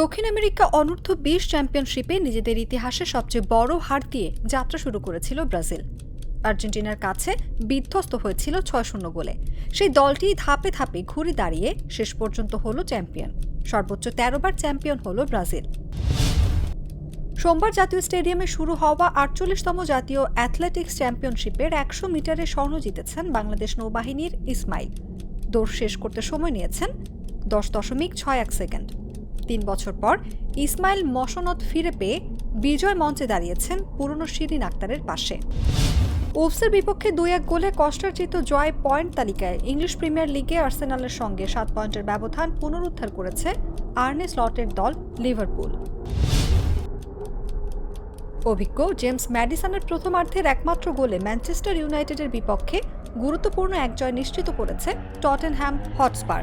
দক্ষিণ আমেরিকা অনূর্ধ্ব বিশ চ্যাম্পিয়নশিপে নিজেদের ইতিহাসে সবচেয়ে বড় হার দিয়ে যাত্রা শুরু করেছিল ব্রাজিল। আর্জেন্টিনার কাছে বিধ্বস্ত হয়েছিল ছয় শূন্য গোলে। সেই দলটি ধাপে ধাপে ঘুরে দাঁড়িয়ে শেষ পর্যন্ত হলো চ্যাম্পিয়ন। সর্বোচ্চ তেরো বার চ্যাম্পিয়ন হলো ব্রাজিল। সোমবার জাতীয় স্টেডিয়ামে শুরু হওয়া আটচল্লিশতম জাতীয় অ্যাথলেটিক্স চ্যাম্পিয়নশিপের একশো মিটারে স্বর্ণ জিতেছেন বাংলাদেশ নৌবাহিনীর ইসমাইল। দৌড় শেষ করতে সময় নিয়েছেন দশ দশমিক ছয় এক সেকেন্ড। তিন বছর পর ইসমাইল মসনদ ফিরে পেয়ে বিজয় মঞ্চে দাঁড়িয়েছেন পুরনো শিরিন আক্তারের পাশে। উলফসের বিপক্ষে দুই এক গোলে কষ্টার্জিত জয় পয়েন্ট তালিকায় ইংলিশ প্রিমিয়ার লিগে আর্সেনালের সঙ্গে সাত পয়েন্টের ব্যবধান পুনরুদ্ধার করেছে আর্নে স্লটের দল লিভারপুল। অভিজ্ঞ জেমস ম্যাডিসনের প্রথমার্ধের একমাত্র গোলে ম্যানচেস্টার ইউনাইটেডের বিপক্ষে গুরুত্বপূর্ণ এক জয় নিশ্চিত করেছে টটেনহ্যাম হটস্পার।